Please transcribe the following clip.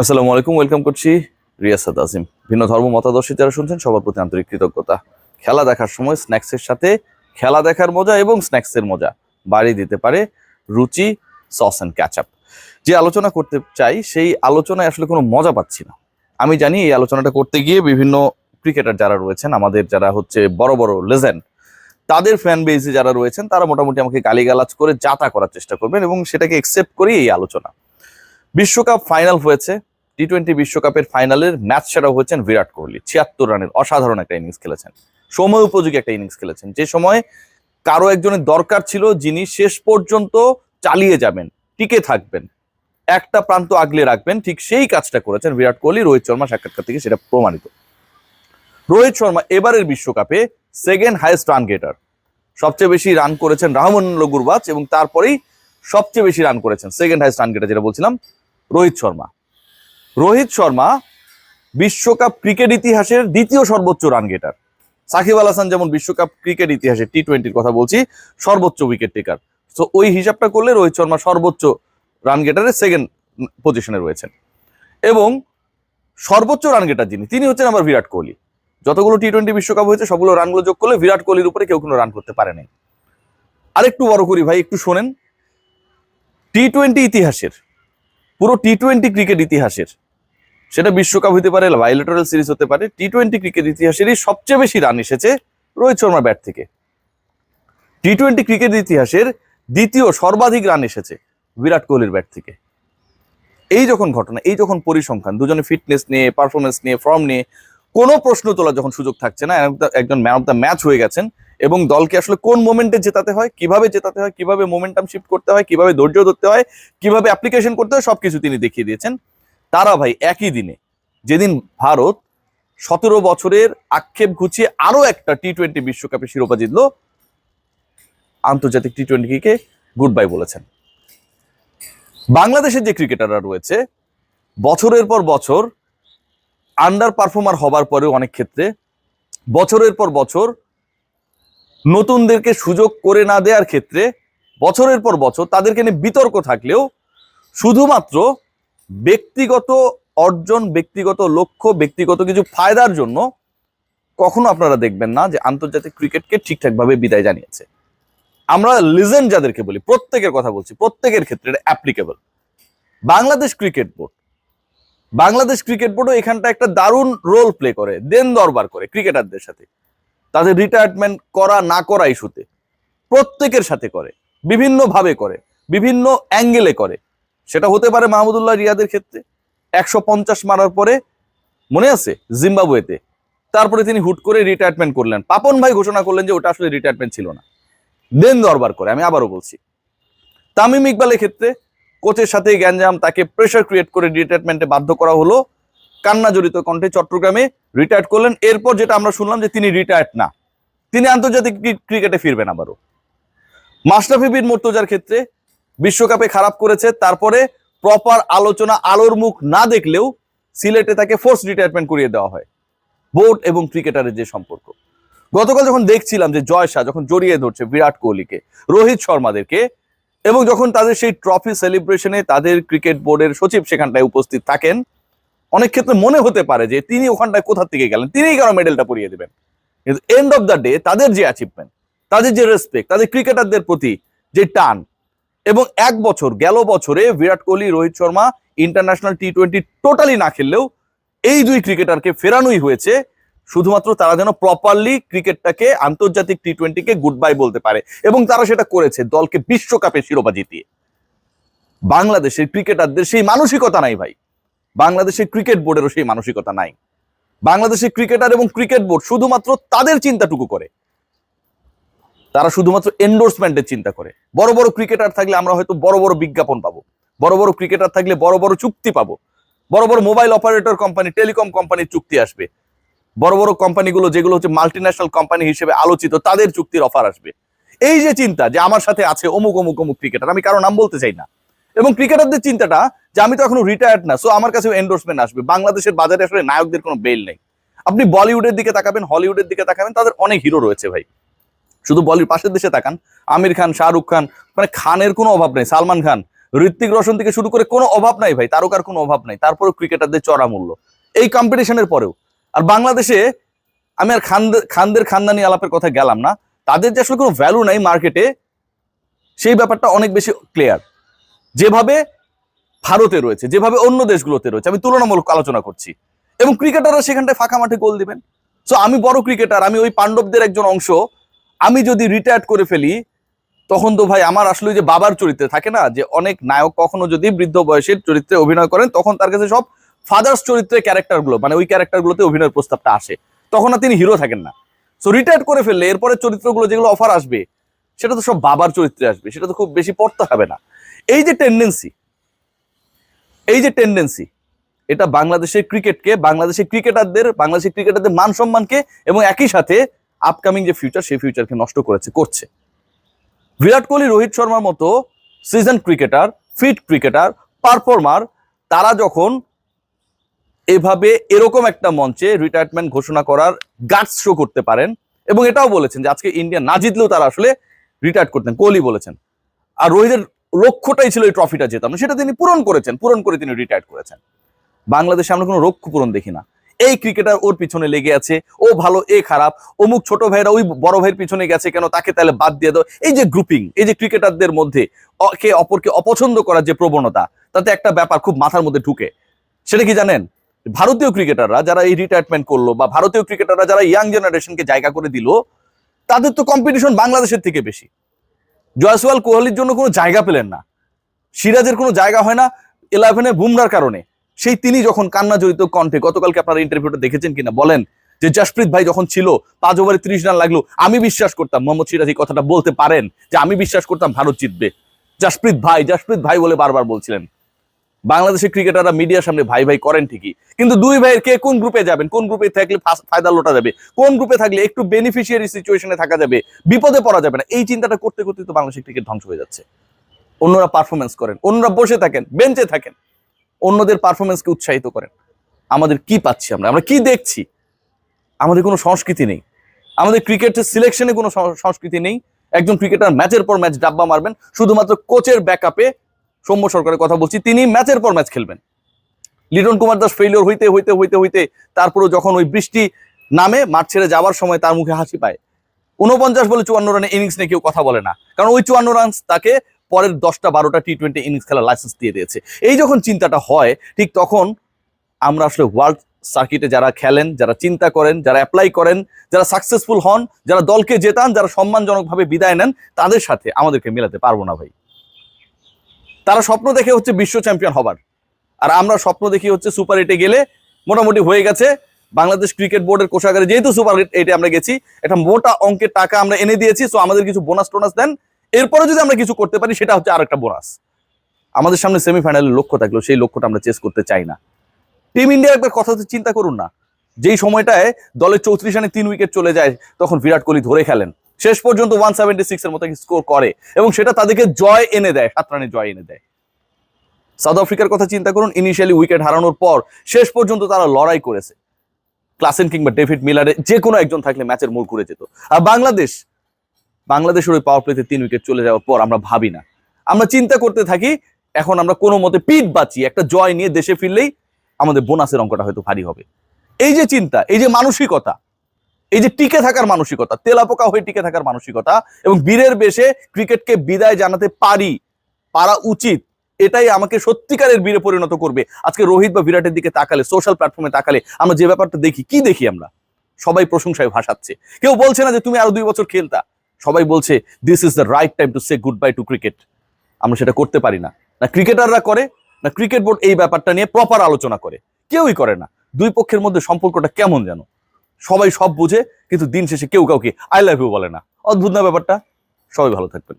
আসসালামু আলাইকুম, ওয়েলকাম করছি রিয়াসাদ আজিম। ভিন্ন ধর্ম, মতাদর্শী যারা শুনছেন, সবার প্রতি আন্তরিক কৃতজ্ঞতা। খেলা দেখার সময় স্ন্যাক্সের সাথে খেলা দেখার মজা এবং স্ন্যাক্সের মজা। বাড়িয়ে দিতে পারে রুচি সস অ্যান্ড ক্যাচআপ যে আলোচনা করতে চাই, সেই আলোচনায় আসলে কোনো মজা পাচ্ছি না। আমি জানি এই আলোচনাটা করতে গিয়ে বিভিন্ন ক্রিকেটার যারা রয়েছেন, আমাদের যারা হচ্ছে বড় বড় লেজেন্ড তাদের ফ্যান বেজে যারা রয়েছেন, তারা মোটামুটি আমাকে গালিগালাজ করে যাতা করার চেষ্টা করবেন এবং সেটাকে একসেপ্ট করেই এই আলোচনা। বিশ্বকাপ ফাইনাল হয়েছে। টি টোয়েন্টি বিশ্বকাপের ফাইনালের ম্যাচ সেরা হয়েছেন বিরাট কোহলি। ছিয়াত্তর রানের অসাধারণ একটা ইনিংস খেলেছেন। সময় উপযোগী একটা ইনিংস খেলেছেন। যে সময় কারও একজনের দরকার ছিল যিনি শেষ পর্যন্ত চালিয়ে যাবেন, টিকে থাকবেন। একটা প্রান্ত আগলে রাখবেন, ঠিক সেই কাজটা করেছেন বিরাট কোহলি, রোহিত শর্মা সাক্ষাৎকার থেকে সেটা প্রমাণিত। রোহিত শর্মা এবারের বিশ্বকাপে সেকেন্ড হাইয়েস্ট রান গেটার সবচেয়ে বেশি রান করেছেন রাহমান গুরবাজ এবং তারপরেই সবচেয়ে বেশি রান করেছেন সেকেন্ড হাইয়েস্ট রান গেটার যেটা বলছিলাম। রোহিত শর্মা। রোহিত শর্মা বিশ্বকাপ ক্রিকেট ইতিহাসের দ্বিতীয় সর্বোচ্চ রান গেটার সাকিব আল হাসান যেমন বিশ্বকাপ ক্রিকেট ইতিহাসে টি টোয়েন্টির কথা বলছি, সর্বোচ্চ উইকেট টেকার তো ওই হিসাবটা করলে রোহিত শর্মা সর্বোচ্চ রান গেটারের সেকেন্ড পজিশনে রয়েছেন। এবং সর্বোচ্চ রান গেটার যিনি, তিনি হচ্ছেন আমার বিরাট কোহলি। যতগুলো টি টোয়েন্টি বিশ্বকাপ হয়েছে, সবগুলো রানগুলো যোগ করলে বিরাট কোহলির উপরে কেউ কোনো রান করতে পারে নাই। আরেকটু বড় করি ভাই, একটু শোনেন। টি টোয়েন্টি ইতিহাসের পুরো টি টোয়েন্টি ক্রিকেট ইতিহাসের। সেটা বিশ্বকাপ হতে পারে বাইলেটারাল সিরিজ হতে পারে টি টোয়েন্টি ক্রিকেট ইতিহাসেরই সবচেয়ে বেশি রান এসেছে রোহিত শর্মার ব্যাট থেকে। টি টোয়েন্টি ক্রিকেট ইতিহাসের দ্বিতীয় সর্বাধিক রান এসেছে বিরাট কোহলির ব্যাট থেকে। এই যখন ঘটনা, এই যখন পরিসংখ্যান, দুজনে ফিটনেস নিয়ে পারফরমেন্স নিয়ে ফর্ম নিয়ে, কোনো প্রশ্ন তোলার যখন সুযোগ থাকছে না একজন ম্যান অফ দ্য ম্যাচ হয়ে গেছেন এবং দলকে আসলে কোন মোমেন্টে জেতাতে হয়, কীভাবে জেতাতে হয়, কীভাবে মোমেন্টাম শিফট করতে হয়, কীভাবে ধৈর্য ধরতে হয়, কীভাবে অ্যাপ্লিকেশন করতে হয়, সবকিছু তিনি দেখিয়ে দিয়েছেন। তারা ভাই একই দিনে যেদিন ভারত সতেরো বছরের আক্ষেপ ঘুচিয়ে আরও একটা টি টোয়েন্টি বিশ্বকাপে শিরোপা জিতল, আন্তর্জাতিক টি টোয়েন্টিকে গুড বাই বলেছেন। বাংলাদেশের যে ক্রিকেটাররা রয়েছে, বছরের পর বছর আন্ডার পারফর্মার হবার পরেও অনেক ক্ষেত্রে, বছরের পর বছর নতুনদেরকে সুযোগ করে না দেওয়ার ক্ষেত্রে বছরের পর বছর তাদেরকে নিয়ে বিতর্ক থাকলেও শুধুমাত্র ব্যক্তিগত অর্জন, ব্যক্তিগত লক্ষ্য, ব্যক্তিগত কিছু ফায়দার জন্য কখনো আপনারা দেখবেন না যে আন্তর্জাতিক ক্রিকেটকে ঠিকঠাকভাবে বিদায় জানিয়েছে। আমরা লিজেন্ড যাদেরকে বলি, প্রত্যেকের কথা বলছি, প্রত্যেকের ক্ষেত্রে এটা applicable Bangladesh cricket board, Bangladesh cricket বোর্ডও এখানটা একটা দারুণ রোল প্লে করে, দেন দরবার করে ক্রিকেটারদের সাথে। তাদের রিটায়ারমেন্ট করা না করা ইস্যুতে প্রত্যেকের সাথে করে, বিভিন্নভাবে করে, বিভিন্ন অ্যাঙ্গেলে করে। সেটা হতে পারে মাহমুদুল্লাহ রিয়াদের ক্ষেত্রে। একশো পঞ্চাশ মারার পরে মনে আছে জিম্বাবুয়েতে? তারপরে তিনি হুট করে রিটায়ারমেন্ট করলেন। পাপন ভাই ঘোষণা করলেন যে ওটা আসলে রিটায়ারমেন্ট ছিল না। দেন দরবার করে, আমি আবারও বলছি। তামিম ইকবালের ক্ষেত্রে কোচের সাথে গ্যাঞ্জাম, তাকে প্রেশার ক্রিয়েট করে রিটায়ারমেন্টে বাধ্য করা হলো। কান্না জড়িত কণ্ঠে চট্টগ্রামে রিটায়ার্ড করলেন। এরপর যেটা আমরা শুনলাম যে তিনি রিটায়ার্ড না। তিনি আন্তর্জাতিক ক্রিকেটে ফিরবেন আবারও। মাশরাফি বিন মুর্তজার ক্ষেত্রে বিশ্বকাপে খারাপ করেছে। তারপরে প্রপার আলোচনা আলোর মুখ না দেখলেও সিলেটে তাকে ফোর্স রিটায়ারমেন্ট করিয়ে দেওয়া হয়। বোর্ড এবং ক্রিকেটারের যে সম্পর্ক। গতকাল যখন দেখছিলাম যে জয় শাহ যখন জড়িয়ে ধরছে বিরাট কোহলিকে, রোহিত শর্মাদেরকে, এবং যখন তাদের সেই ট্রফি সেলিব্রেশনে তাদের ক্রিকেট বোর্ডের সচিব সেখানটায় উপস্থিত থাকেন অনেক ক্ষেত্রে মনে হতে পারে যে তিনি ওখানটায় কোথা থেকে গেলেন? তিনিই কেন মেডেলটা পরিয়ে দেবেন? কিন্তু এন্ড অফ দ্য ডে তাদের যে অ্যাচিভমেন্ট তাদের যে রেসপেক্ট তাদের ক্রিকেটারদের প্রতি যে টান, এবং এক বছর, গেল বছরে Virat Kohli, Rohit Sharma international T twenty totally না খেললেও এই দুই ক্রিকেটারকে ফেরানোই হয়েছে। শুধুমাত্র তারা যেন প্রপারলি ক্রিকেটটাকে আন্তর্জাতিক টি টোয়েন্টিকে গুড বাই বলতে পারে, এবং তারা সেটা করেছে দলকে বিশ্বকাপে শিরোপা জিতিয়ে। বাংলাদেশের ক্রিকেটারদের সেই মানসিকতা নাই ভাই। বাংলাদেশের ক্রিকেট বোর্ডেরও সেই মানসিকতা নাই। বাংলাদেশের ক্রিকেটার এবং ক্রিকেট বোর্ড শুধুমাত্র তাদের চিন্তাটুকু করে। তারা শুধুমাত্র এন্ডোর্সমেন্টের চিন্তা করে। বড় বড় ক্রিকেটার থাকলে আমরা হয়তো বড় বড় বিজ্ঞাপন পাবো। বড় বড় ক্রিকেটার থাকলে বড় বড় চুক্তি পাবো। বড় বড় মোবাইল অপারেটর কোম্পানি টেলিকম কোম্পানির চুক্তি আসবে। বড় বড় কোম্পানিগুলো যেগুলো হচ্ছে মাল্টিন্যাশনাল কোম্পানি হিসেবে আলোচিত, তাদের চুক্তির অফার আসবে। এই যে চিন্তা যে আমার সাথে আছে অমুক অমুক অমুক ক্রিকেটার আমি কারও নাম বলতে চাই না। এবং ক্রিকেটারদের চিন্তাটা যে আমি তো এখনও রিটায়ার্ড না সো আমার কাছেও এন্ডোর্সমেন্ট আসবে। বাংলাদেশের বাজারে আসলে নায়কদের কোনো বেল নেই। আপনি বলিউডের দিকে তাকাবেন, হলিউডের দিকে তাকাবেন, তাদের অনেক হিরো রয়েছে ভাই। শুধু বলিউড, পাশের দেশে তাকান। আমির খান, শাহরুখ খান মানে খানের কোনো অভাব নেই, সালমান খান। ঋত্বিক রোশন থেকে শুরু করে কোনো অভাব নাই ভাই, তারকার কোনো অভাব নাই। তারপরেও ক্রিকেটারদের চড়া মূল্য এই কম্পিটিশনের পরেও। আর বাংলাদেশে আমি আর খানদের খানদের খানদানি আলাপের কথা গেলাম না। তাদের যে আসলে কোনো ভ্যালু নাই মার্কেটে সেই ব্যাপারটা অনেক বেশি ক্লিয়ার যেভাবে ভারতে রয়েছে, যেভাবে অন্য দেশগুলোতে রয়েছে, আমি তুলনামূলক আলোচনা করছি। এবং ক্রিকেটাররা সেখানটায় ফাঁকা মাঠে গোল দিবেন। সো আমি বড় ক্রিকেটার, আমি ওই পাণ্ডবদের একজন অংশ। আমি যদি রিটায়ার্ড করে ফেলি, তখন তো ভাই আমার আসলে যে বাবার চরিত্রে থাকে না, যে অনেক নায়ক কখনো যদি বৃদ্ধ বয়সের চরিত্রে অভিনয় করেন, তখন তার কাছে সব ফাদার্স চরিত্রের ক্যারেক্টারগুলো মানে ওই ক্যারেক্টারগুলোতে অভিনয়ের প্রস্তাবটা আসে। তখন আর তিনি হিরো থাকেন না। সো রিটায়ার্ড করে ফেললে এরপরে চরিত্রগুলো যেগুলো অফার আসবে, সেটা তো সব বাবার চরিত্রে আসবে, সেটা তো খুব বেশি পড়তে হবে না। এই যে টেন্ডেন্সি এই যে টেন্ডেন্সি এটা বাংলাদেশের ক্রিকেটকে বাংলাদেশের ক্রিকেটারদের বাংলাদেশের ক্রিকেটারদের মান সম্মানকে এবং একই সাথে আপকামিং যে ফিউচার সেই ফিউচারকে নষ্ট করেছে, করছে। বিরাট কোহলি, রোহিত শর্মার মতো season cricketer fit cricketer performer তারা যখন এভাবে এরকম একটা মঞ্চে রিটায়ারমেন্ট ঘোষণা করার গাটস শো করতে পারেন এবং এটাও বলেছেন যে আজকে ইন্ডিয়া না জিতলেও তারা আসলে রিটায়ার করতেন, কোহলি বলেছেন। আর রোহিতের লক্ষ্যটাই ছিল এই ট্রফিটা জেতানো। সেটা তিনি পূরণ করেছেন, পূরণ করে তিনি রিটায়ার করেছেন। বাংলাদেশে আমরা কোনো লক্ষ্য পূরণ দেখি না। এই ক্রিকেটার ওর পিছনে লেগে আছে, ও ভালো, এ খারাপ, অমুক ছোট ভাইরা ওই বড় ভাইয়ের পিছনে গেছে কেন, তাকে তাহলে বাদ দিয়ে দাও। এই যে গ্রুপিং এই যে ক্রিকেটারদের মধ্যে কে অপরকে অপছন্দ করার যে প্রবণতা, তাতে একটা ব্যাপার খুব মাথার মধ্যে ঢুকে। সেটা কি জানেন? ভারতীয় ক্রিকেটাররা যারা এই রিটায়ারমেন্ট করল বা ভারতীয় ক্রিকেটাররা যারা ইয়াং জেনারেশনকে জায়গা করে দিল, তাদের তো কম্পিটিশন বাংলাদেশের থেকে বেশি। জয়সওয়াল কোহলির জন্য কোনো জায়গা পেলেন না। সিরাজের কোনো জায়গা হয় না ইলেভেনে বুমরার কারণে। সেই তিনি যখন কান্না জড়িত কণ্ঠে, গতকালকে আপনারা ইন্টারভিউটা দেখেছেন কিনা বলেন, যে জাসপ্রীত ভাই যখন ছিল, পাঁচ ওভারে ত্রিশ রান লাগল, আমি বিশ্বাস করতাম, মোহাম্মদ সিরাজ এই কথাটা বলতে পারেন, যে আমি বিশ্বাস করতাম ভারত জিতবে। জাসপ্রীত ভাই জাসপ্রীত ভাই বলে বারবার বলছিলেন। বাংলাদেশের ক্রিকেটাররা মিডিয়ার সামনে ভাই ভাই করেন ঠিকই। কিন্তু দুই ভাইয়ের কে কোন গ্রুপে যাবেন? কোন গ্রুপে থাকলে ফায়দা লোটা যাবে? কোন গ্রুপে থাকলে একটু বেনিফিশিয়ারি সিচুয়েশনে থাকা যাবে? বিপদে পড়া যাবে না। এই চিন্তাটা করতে করতে তো বাংলাদেশের ক্রিকেট ধ্বংস হয়ে যাচ্ছে। অন্যরা পারফরমেন্স করেন। অন্যরা বসে থাকেন বেঞ্চে থাকেন। অন্যদের পারফরমেন্সকে উৎসাহিত করেন। আমাদের কি পাচ্ছি আমরা? আমরা কি দেখছি? আমাদের কোনো সংস্কৃতি নেই। আমাদের ক্রিকেটের সিলেকশনে কোনো সংস্কৃতি নেই। একজন ক্রিকেটার ম্যাচের পর ম্যাচ ডাব্বা মারবেন। শুধুমাত্র কোচের ব্যাকআপে সৌম্য সরকারের কথা বলছি, তিনি ম্যাচের পর ম্যাচ খেলবেন। লিটন কুমার দাস ফেলিওর হইতে হইতে হইতে হইতে তারপরে যখন ওই বৃষ্টি নামে, মাঠ ছেড়ে যাওয়ার সময় তার মুখে হাসি পায়। উনপঞ্চাশ বলে চুয়ান্ন রানে ইনিংস নিয়ে কেউ কথা বলে না। কারণ ওই চুয়ান্ন রান তাকে পরের দশটা, বারোটা টি টোয়েন্টি ইনিংস খেলার লাইসেন্স দিয়ে দিয়েছে। এই যখন চিন্তাটা হয়, ঠিক তখন আমরা আসলে ওয়ার্ল্ড সার্কিটে যারা খেলেন, যারা চিন্তা করেন, যারা অ্যাপ্লাই করেন, যারা সাকসেসফুল হন, যারা দলকে জেতান, যারা সম্মানজনকভাবে বিদায় নেন, তাদের সাথে আমাদেরকে মেলাতে পারব না ভাই। তারা স্বপ্ন দেখে হচ্ছে বিশ্ব চ্যাম্পিয়ন হবার। আর আমরা স্বপ্ন দেখি হচ্ছে সুপার এইটে গেলে মোটামুটি হয়ে গেছে। বাংলাদেশ ক্রিকেট বোর্ডের কোষাগারে যেহেতু সুপার এইটে আমরা গেছি, একটা মোটা অঙ্কের টাকা আমরা এনে দিয়েছি সো আমাদের কিছু বোনাস টোনাস দেন। এরপরে যদি আমরা কিছু করতে পারি, সেটা হচ্ছে আর একটা বোনাস আমাদের সামনে সেমিফাইনালের লক্ষ্য থাকলেও সেই লক্ষ্যটা আমরা চেস করতে চাই না। টিম ইন্ডিয়া একবার কথা চিন্তা করুন না। যেই সময়টায় দলের চৌত্রিশ রানে তিন উইকেট চলে যায়, তখন বিরাট কোহলি ধরে খেলেন। শেষ পর্যন্ত ওয়ান সেভেন্টি সিক্স এর মতো স্কোর করে এবং সেটা তাদেরকে জয় এনে দেয়, সাত রানে জয় এনে দেয়। সাউথ আফ্রিকার কথা চিন্তা করুন ইনিশিয়ালি উইকেট হারানোর পর শেষ পর্যন্ত তারা লড়াই করেছে। ক্লাসেন কিংবা ডেভিড মিলারে যে কোনো একজন থাকলে ম্যাচের মোড় ঘুরে যেত। আর বাংলাদেশ, বাংলাদেশের ওই পাওয়ার প্লেতে তিন উইকেট চলে যাওয়ার পর আমরা ভাবি না। আমরা চিন্তা করতে থাকি, এখন আমরা কোনো মতে পিঠ বাঁচি একটা জয় নিয়ে দেশে ফিরলেই আমাদের বোনাসের অঙ্কটা হয়তো ভারী হবে। এই যে চিন্তা, এই যে মানসিকতা এই যে টিকে থাকার মানসিকতা, তেলাপোকা হয়ে টিকে থাকার মানসিকতা এবং বীরের বেশে ক্রিকেটকে বিদায় জানাতে পারি, পারা উচিত, এটাই আমাকে সত্যিকারের বীরে পরিণত করবে। আজকে রোহিত বা বিরাটের দিকে তাকালে সোশ্যাল প্ল্যাটফর্মে তাকালে আমরা যে ব্যাপারটা দেখি, কি দেখি আমরা? সবাই প্রশংসায় ভাসাচ্ছে। কেউ বলছে না যে তুমি আরও দুই বছর খেলতা। সবাই বলছে this is the right time to say goodbye to cricket আমরা সেটা করতে পারি না। না ক্রিকেটাররা করে, না ক্রিকেট বোর্ড এই ব্যাপারটা নিয়ে প্রপার আলোচনা করে। কেউই করে না। দুই পক্ষের মধ্যে সম্পর্কটা কেমন যেন? সবাই সব বোঝে, কিন্তু দিন শেষে কেউ কাউকে আই লাভ ইউ বলে না। অদ্ভুত না ব্যাপারটা? সবাই ভালো থাকবেন।